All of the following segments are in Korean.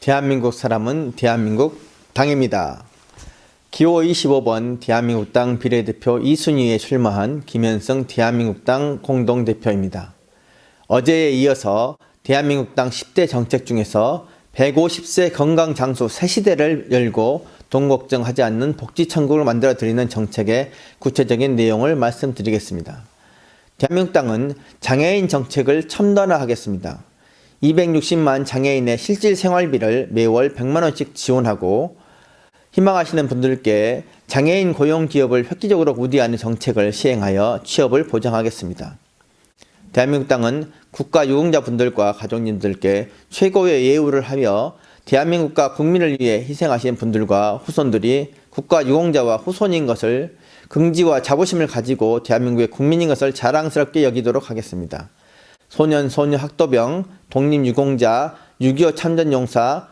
대한민국 사람은 대한민국 당입니다. 기호 25번 대한민국 당 비례대표 2순위에 출마한 김현성 대한민국 당 공동대표입니다. 어제에 이어서 대한민국 당 10대 정책 중에서 150세 건강장수 새시대를 열고 돈 걱정하지 않는 복지천국을 만들어 드리는 정책의 구체적인 내용을 말씀드리겠습니다. 대한민국당은 장애인 정책을 첨단화하겠습니다. 260만 장애인의 실질 생활비를 매월 100만 원씩 지원하고 희망하시는 분들께 장애인 고용 기업을 획기적으로 우대하는 정책을 시행하여 취업을 보장하겠습니다. 대한민국당은 국가 유공자분들과 가족님들께 최고의 예우를 하며 대한민국과 국민을 위해 희생하신 분들과 후손들이 국가 유공자와 후손인 것을 긍지와 자부심을 가지고 대한민국의 국민인 것을 자랑스럽게 여기도록 하겠습니다. 소년, 소녀 학도병, 독립유공자, 6.25 참전용사,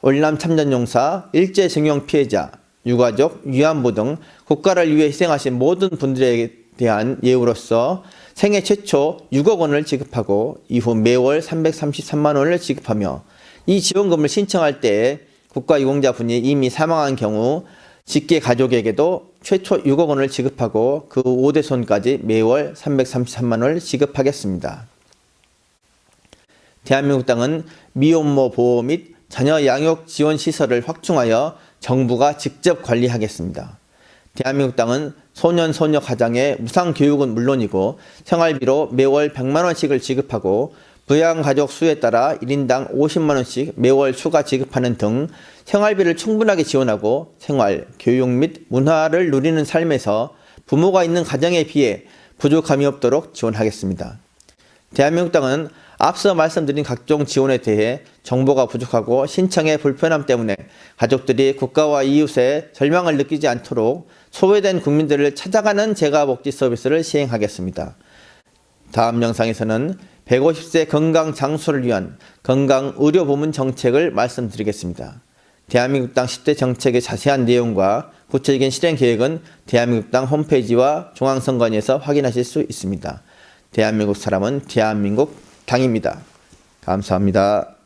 월남 참전용사, 일제증용 피해자, 유가족, 위안부 등 국가를 위해 희생하신 모든 분들에 대한 예우로서 생애 최초 6억 원을 지급하고 이후 매월 333만 원을 지급하며 이 지원금을 신청할 때 국가유공자분이 이미 사망한 경우 직계 가족에게도 최초 6억 원을 지급하고 그 5대 손까지 매월 333만 원을 지급하겠습니다. 대한민국 당은 미혼모 보호 및 자녀 양육 지원 시설을 확충하여 정부가 직접 관리하겠습니다. 대한민국 당은 소년 소녀 가장의 무상 교육은 물론이고 생활비로 매월 100만 원씩을 지급하고 부양 가족 수에 따라 1인당 50만 원씩 매월 추가 지급하는 등 생활비를 충분하게 지원하고 생활, 교육 및 문화를 누리는 삶에서 부모가 있는 가정에 비해 부족함이 없도록 지원하겠습니다. 대한민국 당은 앞서 말씀드린 각종 지원에 대해 정보가 부족하고 신청의 불편함 때문에 가족들이 국가와 이웃의 절망을 느끼지 않도록 소외된 국민들을 찾아가는 재가복지 서비스를 시행하겠습니다. 다음 영상에서는 150세 건강 장수를 위한 건강 의료 부문 정책을 말씀드리겠습니다. 대한민국 당 10대 정책의 자세한 내용과 구체적인 실행 계획은 대한민국 당 홈페이지와 중앙선관위에서 확인하실 수 있습니다. 대한민국 사람은 대한민국 당입니다. 감사합니다.